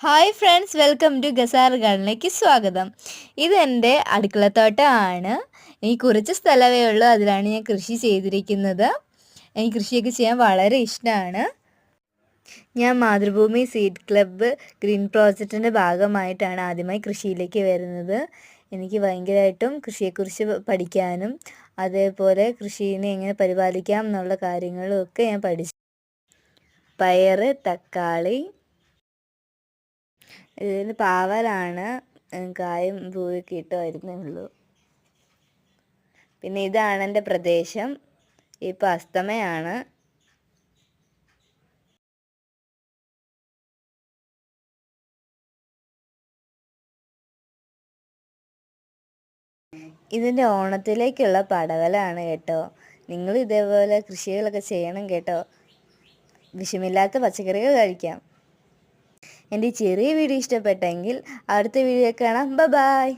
Hi friends welcome to ഗസാർ ഗാർഡനിലേക്ക് സ്വാഗതം. ഇത് എന്റെ അടുക്കളത്തോട്ടമാണ്. എനിക്ക് കുറച്ച് സ്ഥലമേ ഉള്ളൂ. അതിലാണ് ഞാൻ കൃഷി ചെയ്തിരിക്കുന്നത്. എനിക്ക് കൃഷിയൊക്കെ ചെയ്യാൻ വളരെ ഇഷ്ടമാണ്. ഞാൻ മാതൃഭൂമി സീഡ് ക്ലബ്ബ് ഗ്രീൻ പ്രോജക്റ്റിന്റെ ഭാഗമായിട്ടാണ് ആദ്യമായി കൃഷിയിലേക്ക് വരുന്നത്. എനിക്ക് ഭയങ്കരമായിട്ടും കൃഷിയെക്കുറിച്ച് പഠിക്കാനും അതേപോലെ കൃഷിയെ എങ്ങനെ പരിപാലിക്കാം എന്നുള്ള കാര്യങ്ങളും ഒക്കെ ഞാൻ പഠിച്ചു. പയർ തക്കാളി ഇതിന് പാവലാണ്. കായും പൂവൊക്കെ ഇട്ട് വരുന്നേ ഉള്ളൂ. പിന്നെ ഇതാണ് എന്റെ പ്രദേശം. ഇപ്പം അസ്തമയാണ്. ഇതിന്റെ ഓണത്തിലേക്കുള്ള പടവലാണ് കേട്ടോ. നിങ്ങൾ ഇതേപോലെ കൃഷികളൊക്കെ ചെയ്യണം കേട്ടോ. വിഷമില്ലാത്ത പച്ചക്കറികൾ കഴിക്കാം. എന്റെ ചെറിയ വീഡിയോ ഇഷ്ടപ്പെട്ടെങ്കിൽ അടുത്ത വീഡിയോ കാണാം. ബ ബായ്